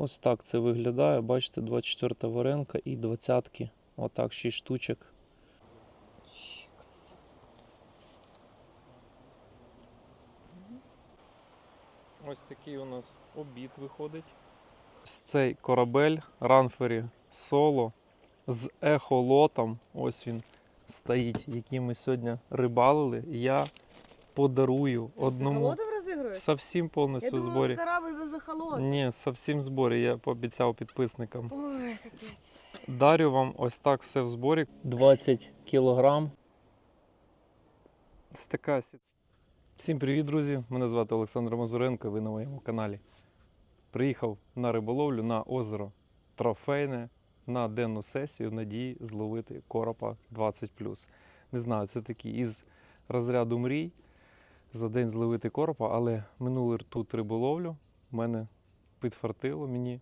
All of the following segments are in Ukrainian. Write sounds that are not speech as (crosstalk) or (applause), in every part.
Ось так це виглядає. Бачите, 24 варенка і 20-ки. Отак, 6 штучок. Ось такий у нас обід виходить. Ось цей корабель Ранфері Соло з ехолотом. Ось він стоїть, який ми сьогодні рибалили. Я подарую одному. Совсім Я повністю в думала, зборі. корабль без охолоду. Ні, совсім в зборі, я пообіцяв підписникам. Ой, капець. Дарю вам ось так все в зборі. 20 кілограм. Ось така сі- Всім привіт, друзі! Мене звати Олександр Мазуренко, ви на моєму каналі. Приїхав на риболовлю на озеро Трофейне на денну сесію в надії зловити коропа 20. Не знаю, це такий із розряду мрій за день зловити коропа, але минулий тут риболовлю в мене підфартило мені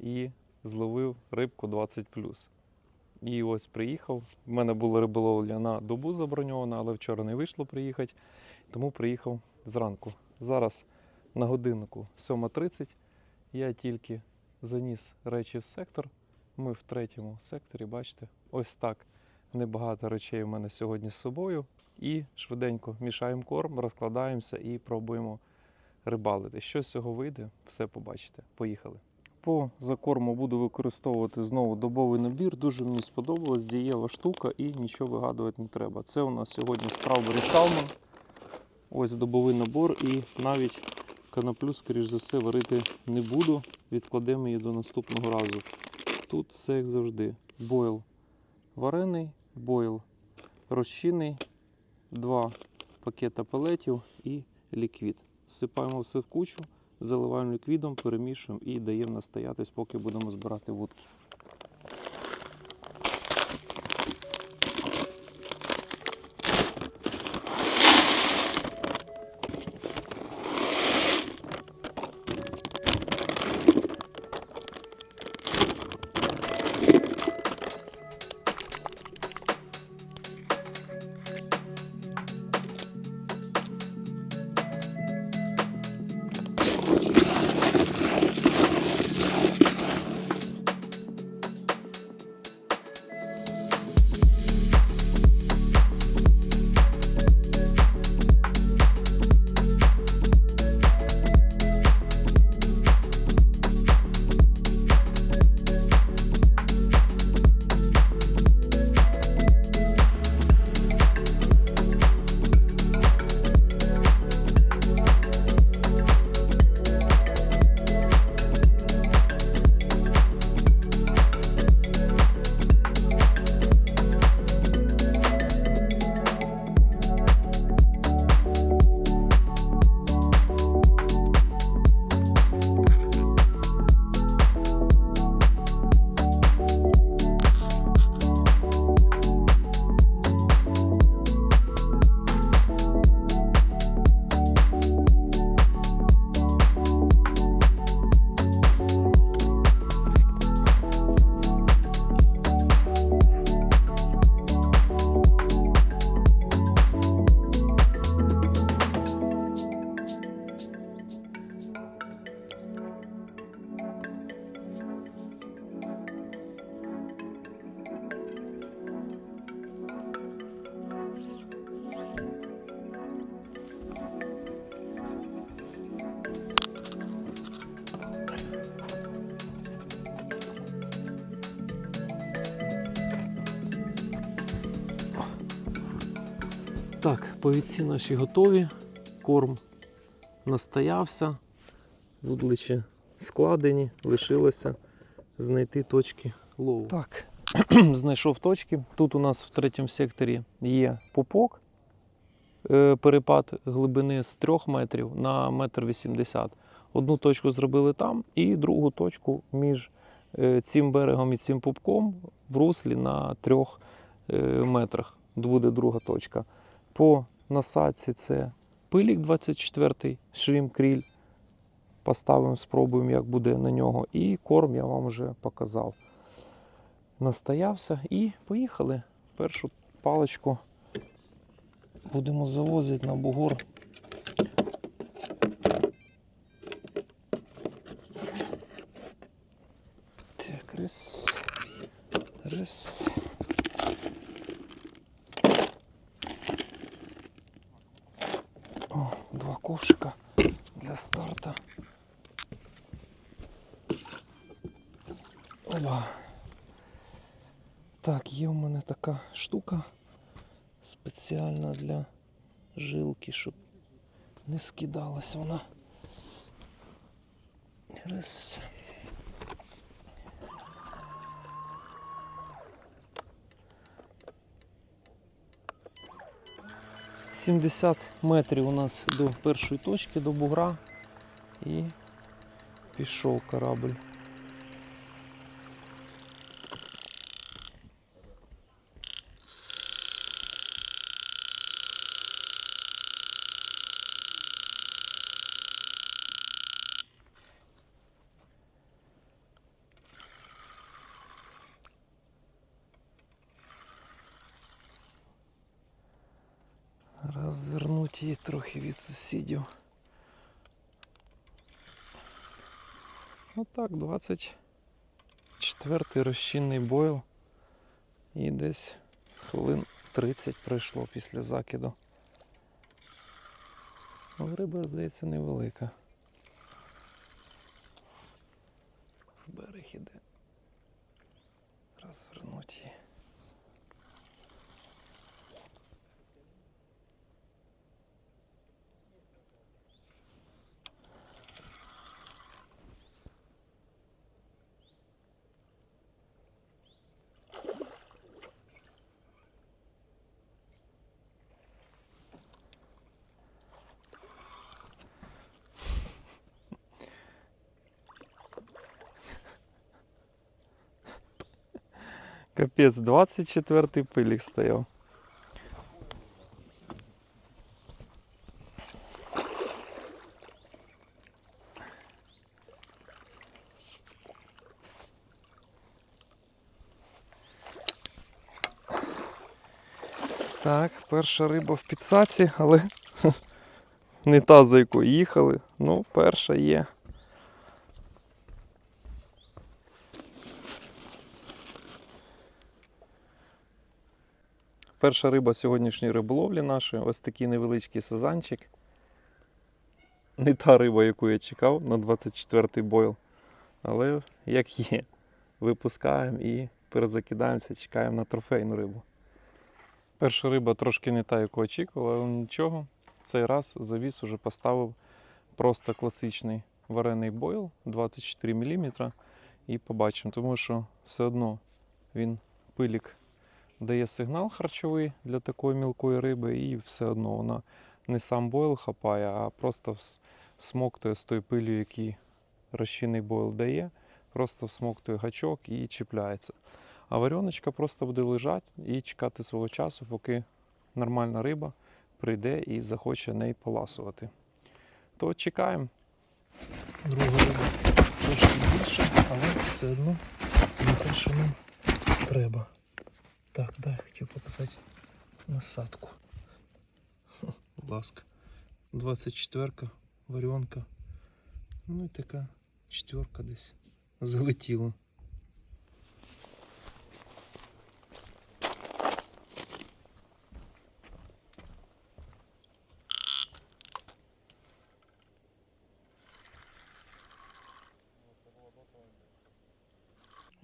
і зловив рибку 20 І ось приїхав. У мене була риболовля на добу заброньована, але вчора не вийшло приїхати, тому приїхав зранку. Зараз на годиннику 7.30. Я тільки заніс речі в сектор. Ми в третьому секторі, бачите, ось так. Небагато речей у мене сьогодні з собою. І швиденько мішаємо корм, розкладаємося і пробуємо рибалити. Що з цього вийде, все побачите. Поїхали. По закорму буду використовувати знову добовий набір. Дуже мені сподобалась дієва штука і нічого вигадувати не треба. Це у нас сьогодні Strawberry Salmon. Ось добовий набор, і навіть канаплю, скоріш за все, варити не буду. Відкладемо її до наступного разу. Тут все як завжди. Бойл варений, бойл розчинний, два пакета пелетів і ліквід. Сипаємо все в кучу заливаємо ліквідом, перемішуємо і даємо настоятись, поки будемо збирати вудки. Так, повідці наші готові. Корм настоявся, вудличі складені, лишилося знайти точки лову. Так, (clears throat) знайшов точки. Тут у нас в третьому секторі є пупок. Е, Перепад глибини з 3 метрів на 1,80 м. Одну точку зробили там, і другу точку між е, цим берегом і цим пупком в руслі на 3 метрах. Буде друга точка. По насадці це пилік 24 шрім кріль. Поставимо, спробуємо, як буде на нього. І корм я вам вже показав. Настоявся і поїхали. Першу паличку будемо завозити на бугор. Раз. Раз. О, два ковшика для старта. Опа. Так, є в мене така штука спеціальна для жилки, щоб не скидалась вона. Раз. Сімдесят метрів у нас до першої точки, до бугра. І пішов корабль. Розвернути її трохи від сусідів. Отак, 24 розчинний бойл. І десь хвилин 30 пройшло після закиду. Риба, здається, невелика. В берег іде. Розвернуть її. Капець, 24-й пилік стояв. Так, перша риба в підсаці, але (laughs) не та, за яку їхали. Ну, перша є. Перша риба сьогоднішньої риболовлі нашої, ось такий невеличкий сазанчик. Не та риба, яку я чекав на 24-й бойл. Але як є, випускаємо і перезакидаємося, чекаємо на трофейну рибу. Перша риба трошки не та, яку очікував, але нічого. Цей раз завіс уже поставив просто класичний варений бойл 24 мм. І побачимо, тому що все одно він пилік дає сигнал харчовий для такої мілкої риби, і все одно вона не сам бойл хапає, а просто всмоктує з тої пилі, який розчинний бойл дає, просто всмоктує гачок і чіпляється. А варіоночка просто буде лежати і чекати свого часу, поки нормальна риба прийде і захоче неї поласувати. То чекаємо. Друга риба трошки більше, але все одно не те, що нам треба. Так, да, я хотів показати насадку. Будь ласка. 24-ка, варіонка. Ну і така четверка десь залетіла.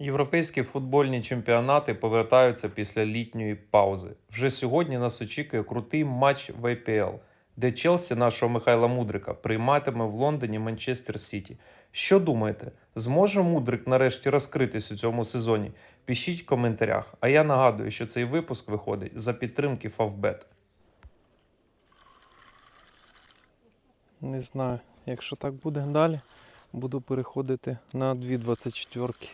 Європейські футбольні чемпіонати повертаються після літньої паузи. Вже сьогодні нас очікує крутий матч в АПЛ, де Челсі нашого Михайла Мудрика прийматиме в Лондоні Манчестер Сіті. Що думаєте, зможе Мудрик нарешті розкритись у цьому сезоні? Пишіть в коментарях. А я нагадую, що цей випуск виходить за підтримки Фавбет. Не знаю, якщо так буде далі, буду переходити на 2,24.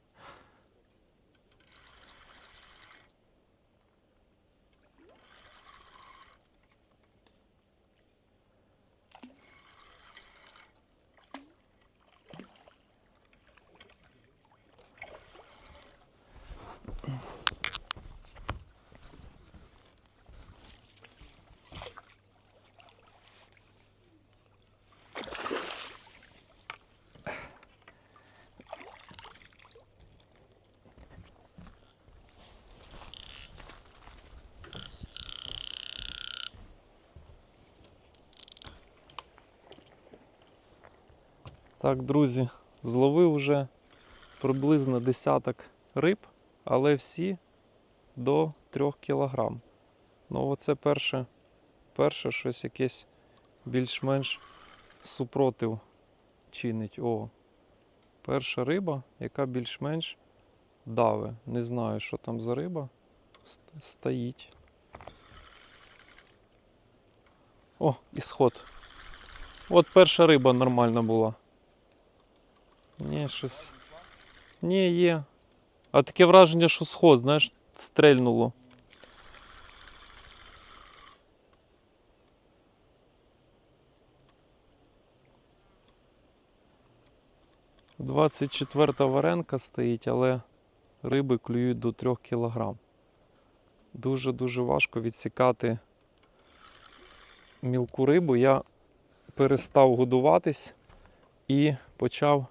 Так, друзі, зловив вже приблизно десяток риб, але всі до 3 кілограм. Ну, оце перше, перше щось якесь більш-менш супротив чинить. О, перша риба, яка більш-менш даве. Не знаю, що там за риба. Стоїть. О, і сход. От перша риба нормальна була. Ні, щось. Ні, є. А таке враження, що сход, знаєш, стрельнуло. Двадцять четверта варенка стоїть, але риби клюють до 3 кг. Дуже-дуже важко відсікати мілку рибу. Я перестав годуватись і почав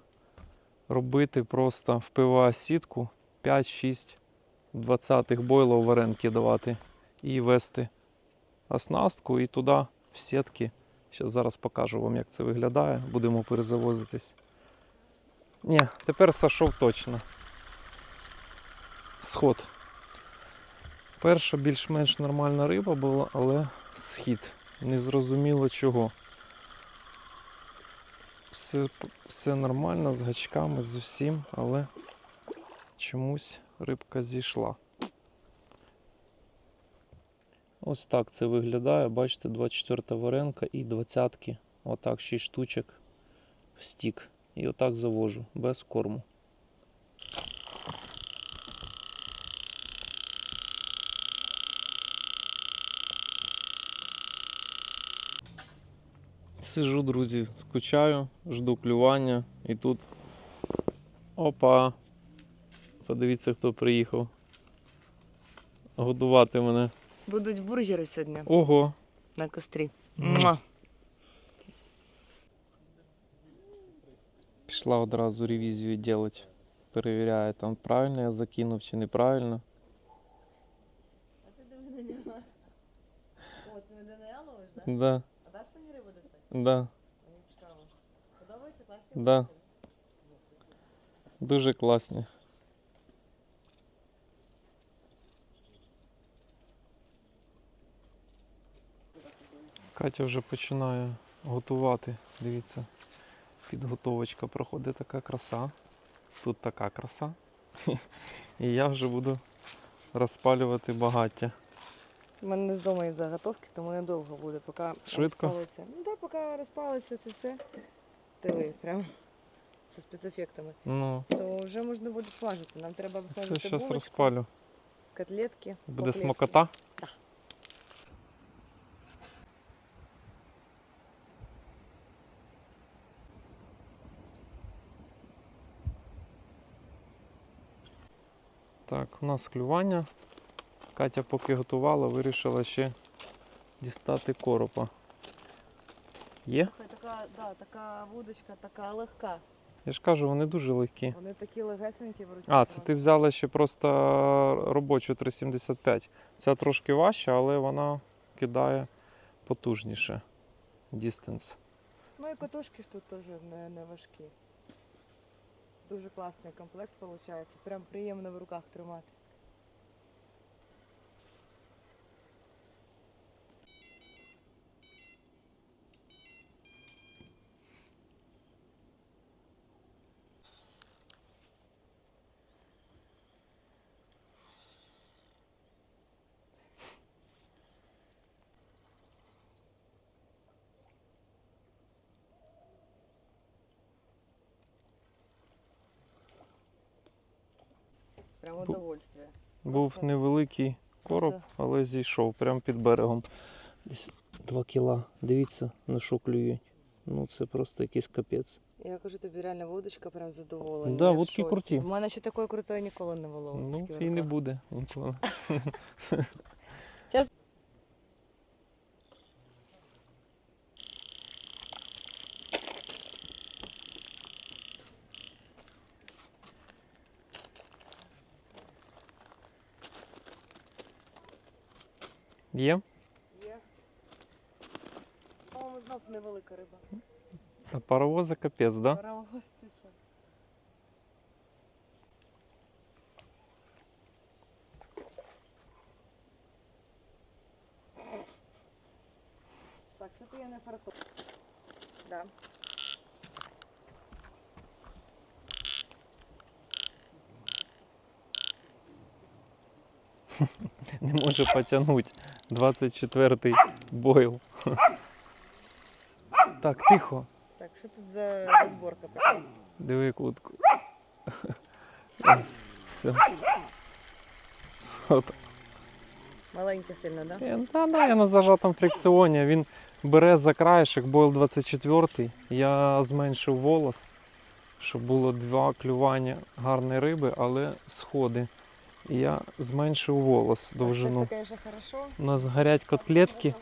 робити просто в ПВА сітку 5-6 20-х бойлов варенки давати і вести оснастку і туди в сітки. Зараз зараз покажу вам, як це виглядає. Будемо перезавозитись. Ні, тепер сошов точно. Сход. Перша більш-менш нормальна риба була, але схід. Незрозуміло чого. Все, все нормально з гачками, з усім, але чомусь рибка зійшла. Ось так це виглядає. Бачите, 24 варенка і 20-ки. Отак 6 штучок в стік. І отак завожу, без корму. Сижу, друзі, скучаю, жду клювання і тут. Опа! Подивіться, хто приїхав. Годувати мене. Будуть бургери сьогодні Ого! на кострі. Муа. Пішла одразу ревізію робити. Перевіряє, там правильно я закинув чи неправильно. А ти диви на нього. О, ти на Даниела ловиш, да? Да, А даш мені рибу достати? Да. Подобається? Да. дуже класні. Катя вже починає готувати. Дивіться, підготовочка проходить така краса. Тут така краса. (laughs) І я вже буду розпалювати багаття. У мене не з дому є заготовки, тому недовго буде, поки Швидко? розпалиться. Ну так, поки розпалиться це все. Диви, прям зі спецефектами. Ну, То вже можна буде смажити. Нам треба все смажити зараз розпалю. котлетки. Буде котлетки. смокота? Да. Так, у нас клювання. Катя поки готувала, вирішила ще дістати коропа. Є? Слухай, Така, да, така вудочка, така легка. Я ж кажу, вони дуже легкі. Вони такі легесенькі в руці. А, це ти взяла ще просто робочу 375. Ця трошки важча, але вона кидає потужніше. Distance. Ну і катушки ж тут теж не, не важкі. Дуже класний комплект виходить. Прям приємно в руках тримати. Прям Бу- удовольствие. Був Просто- невеликий короб, але зійшов прямо під берегом. Десь 2 кіла. Дивіться, на що клюють. Ну це просто якийсь капець. Я кажу тобі, реально вудочка прям задоволена. Да, водки вудки круті. У мене ще такої крутої ніколи не було. Ну, і не буде ніколи. (laughs) (laughs) Є? Є. По-моєму, знов невелика риба. А паровоза капець, так? Да? Паровоз ти що? Так, тут я не фарту. Да. (laughs) Не може потягнути. 24-й бойл. (laughs) Так, тихо. Так, що тут за розборка? Диви кутку. (laughs) Все. Так. Маленько сильно, да? Я, та, да, я на зажатому фрикціоні. Він бере за краєшок, бойл 24 Я зменшив волос, щоб було два клювання гарної риби, але сходи. І я зменшив волос довжину. У нас горять котлетки.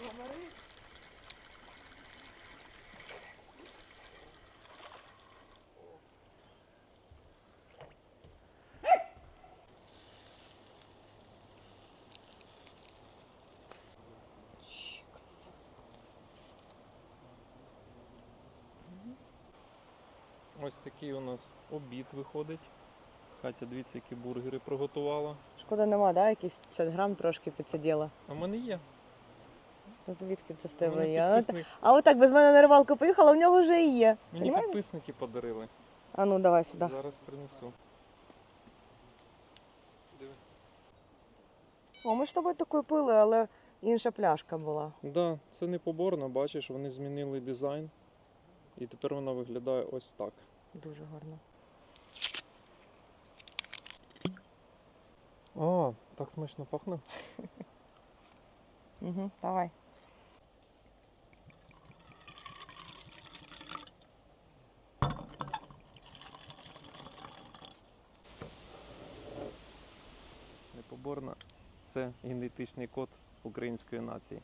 Ось такий у нас обід виходить. Катя, дивіться, які бургери приготувала. Шкода нема, да? Якісь 50 грам трошки підсиділа. А в мене є. Звідки це в тебе є? А, підписник- а отак без мене на рибалку поїхала, у нього вже і є. Мені Понімаєш? підписники подарили. А ну давай сюди. Зараз принесу. Диви. О, ми ж з тобою таку пили, але інша пляшка була. Да, це не поборно, бачиш, вони змінили дизайн. І тепер вона виглядає ось так. Дуже гарно. О, так смачно пахне. (laughs) Угу, давай. Непоборна це генетичний код української нації.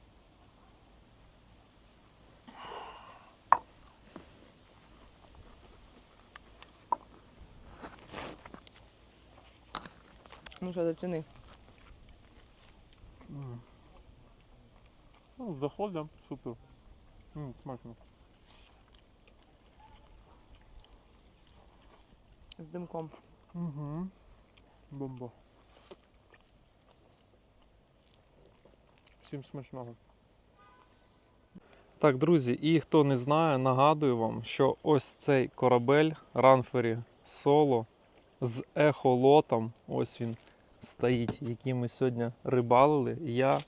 Що, заціни. Ну, заходимо, супер. М, смачно. З димком. Угу. Бомба. Всім смачного. Так, друзі, і хто не знає, нагадую вам, що ось цей корабель Ранфері Соло з ехолотом, ось він стоїть, який ми сьогодні рибалили. Я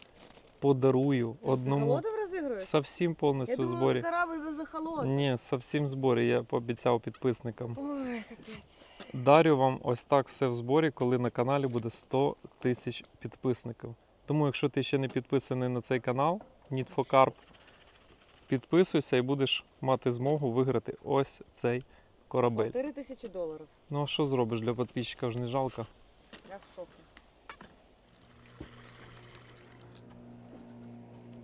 подарую одному. Совсім повністю в зборі. корабль без охолоду. Ні, совсім в зборі, я пообіцяв підписникам. Ой, капець. Дарю вам ось так все в зборі, коли на каналі буде 100 тисяч підписників. Тому, якщо ти ще не підписаний на цей канал, Need for Carp, підписуйся і будеш мати змогу виграти ось цей корабель. 4 тисячі доларів. Ну а що зробиш для підписчика ж не жалко. Я в шокі.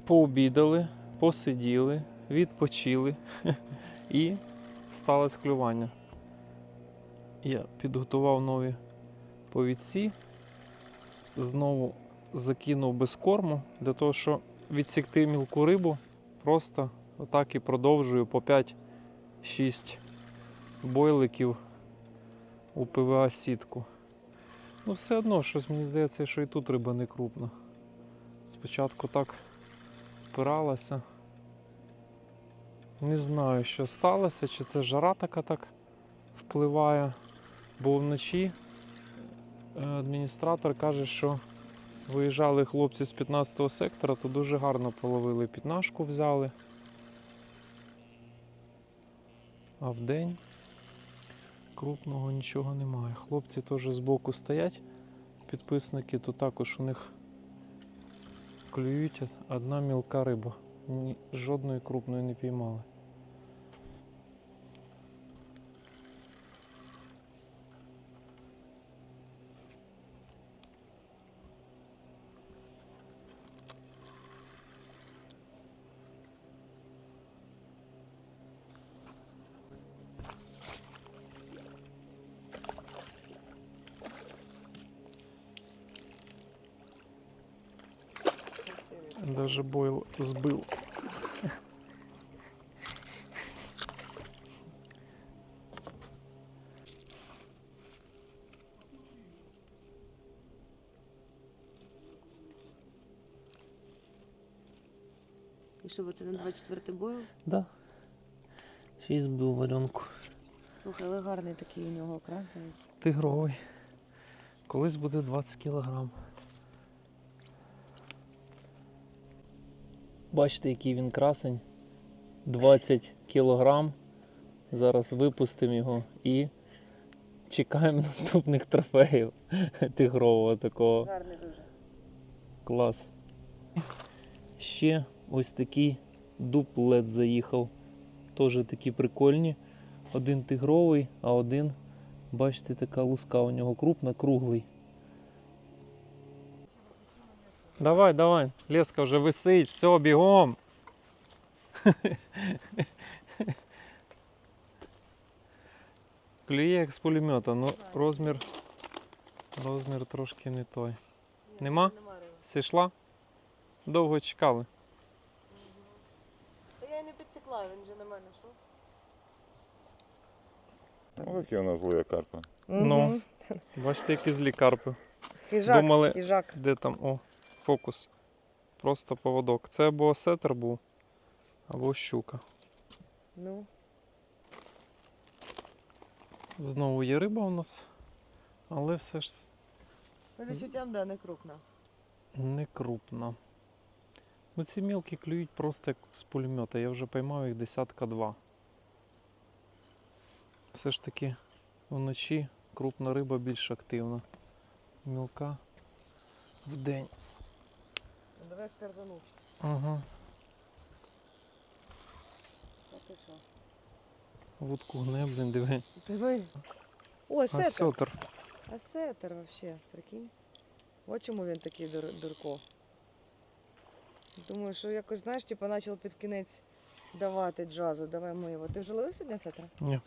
Пообідали, посиділи, відпочили (laughs) і сталося клювання. Я підготував нові повідці, знову закинув без корму для того, щоб відсікти мілку рибу. Просто отак і продовжую по 5-6 бойликів у ПВА сітку. Ну, все одно, щось мені здається, що і тут риба не крупна. Спочатку так впиралася. Не знаю, що сталося, чи це жара така так впливає. Бо вночі е, адміністратор каже, що виїжджали хлопці з 15-го сектора, то дуже гарно половили пітнашку взяли. А вдень крупного нічого немає. Хлопці теж збоку стоять, підписники, то також у них клюють одна мілка риба. Жодної крупної не піймали. Даже бойл сбыл. І що, це на 24 бою? Да. Ще й збив варенку. Слухай, але гарний такий у нього окрас. Тигровий. Колись буде 20 кілограм. Бачите, який він красень. 20 кілограм. Зараз випустимо його і чекаємо (laughs) наступних трофеїв тигрового такого. Гарний дуже. Клас. Ще ось такий дуплет заїхав. Теж такі прикольні. Один тигровий, а один, бачите, така луска у нього крупна, круглий. Давай, давай. Леска вже висить, все, бігом. Клює як з пулемета, ну розмір, розмір трошки не той. Нема? Нема. Сійшла? Довго чекали. Я не підсекла, він же на мене йшов. Ну, у нас злі карпи. Ну. Бачите, які злі карпи. Хижак, Думали- хижак. Де там? О, фокус. Просто поводок. Це або сетер був, або щука. Ну, Знову є риба у нас, але все ж по відчуттям, да, не крупна. не крупна. Ну ці мілкі клюють просто як з пулемета. Я вже поймав їх десятка два. Все ж таки вночі крупна риба більш активна. Мілка вдень. Давай скарбанув. Ага. А ти що? Вудку гне, блін, диви. Диви. О, сетер. сьотер. А сетер вообще, прикинь. От чому він такий дур, дурко. Думаю, що якось, знаєш, типу, почав під кінець давати джазу. Давай ми його. Ти вже ловив сьогодні сетера? Ні.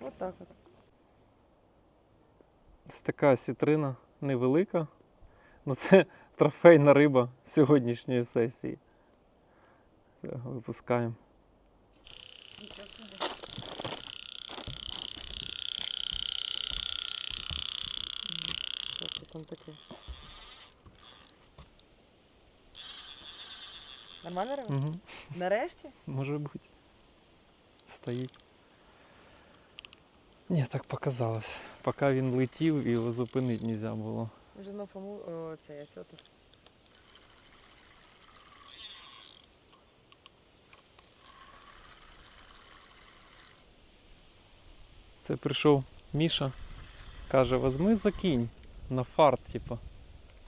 От так от. Ось така сітрина невелика. Ну це (laughs) трофейна риба сьогоднішньої сесії. Випускаємо. Там таке? Нормально риба? Угу. Нарешті? Може бути. Стоїть. Ні, так показалось. Поки він летів і його зупинити не можна було. Вже на фому. Це я сьотер. Це прийшов Міша, каже, возьми закинь на фарт, типа.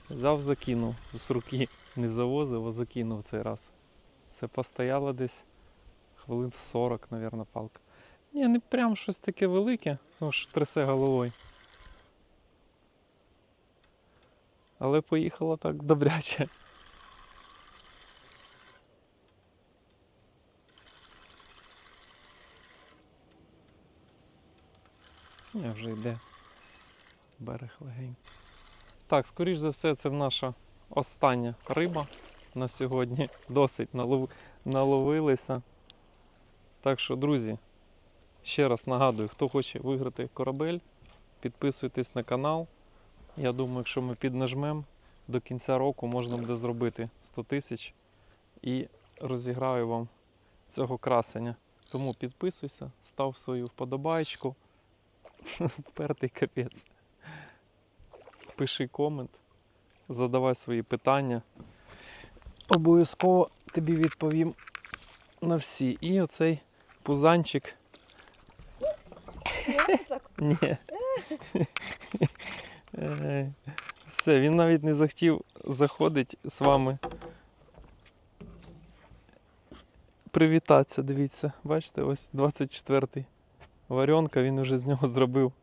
Взяв, закинув з руки. Не завозив, а закинув цей раз. Це постояло десь хвилин 40, мабуть, палка. Ні, не прям щось таке велике, тому що трясе головою. Але поїхала так добряче. Ні, вже йде. Берег легенький. Так, скоріш за все, це наша остання риба на сьогодні. Досить налов... наловилися. Так що, друзі, ще раз нагадую, хто хоче виграти корабель, підписуйтесь на канал. Я думаю, якщо ми піднажмемо, до кінця року можна буде зробити 100 тисяч і розіграю вам цього красення. Тому підписуйся, став свою вподобайку. (laughs) Впертий капець. Пиши комент, задавай свої питання. Обов'язково тобі відповім на всі. І оцей пузанчик. Ні. Е, Все, він навіть не захотів заходити з вами. Привітатися, дивіться. Бачите, ось 24-й. Варіонка, він вже з нього зробив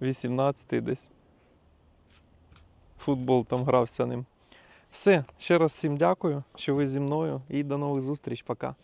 18-й десь. Футбол там грався ним. Все, ще раз всім дякую, що ви зі мною і до нових зустріч. Пока.